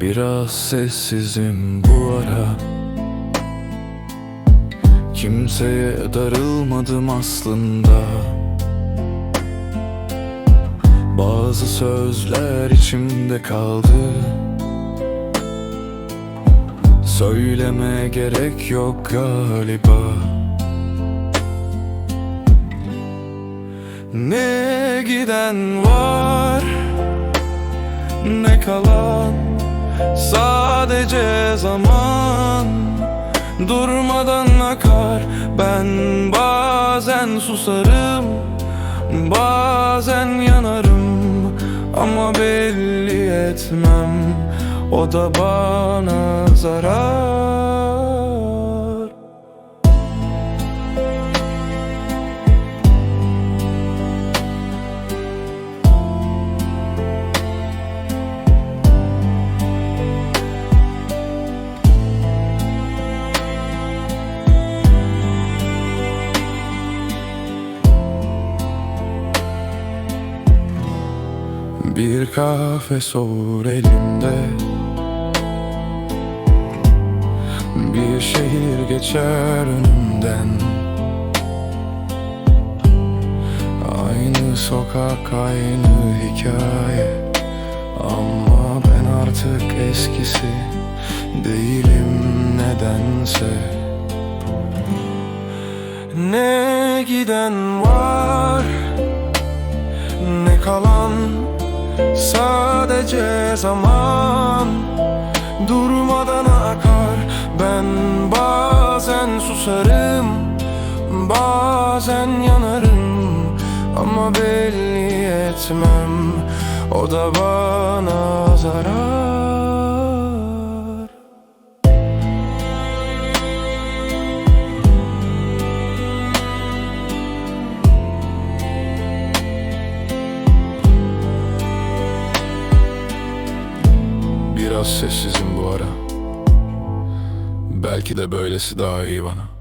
Biraz sessizim bu ara. Kimseye darılmadım aslında. Bazı sözler içimde kaldı. Söyleme gerek yok galiba. Ne giden var Ne kalan Sadece zaman Durmadan akar. Ben bazen susarım Bazen yanarım. Ama belli etmem O da bana zarar Bir kahve soğur elimde. Bir şehir geçer önümden. Aynı sokak aynı hikaye. Ama ben artık eskisi değilim nedense. Ne giden var ne kalan Sadece zaman durmadan akar. Ben bazen susarım Bazen yanarım Ama belli etmem. O da bana zarar Biraz sessizim bu ara. Belki de böylesi daha iyi bana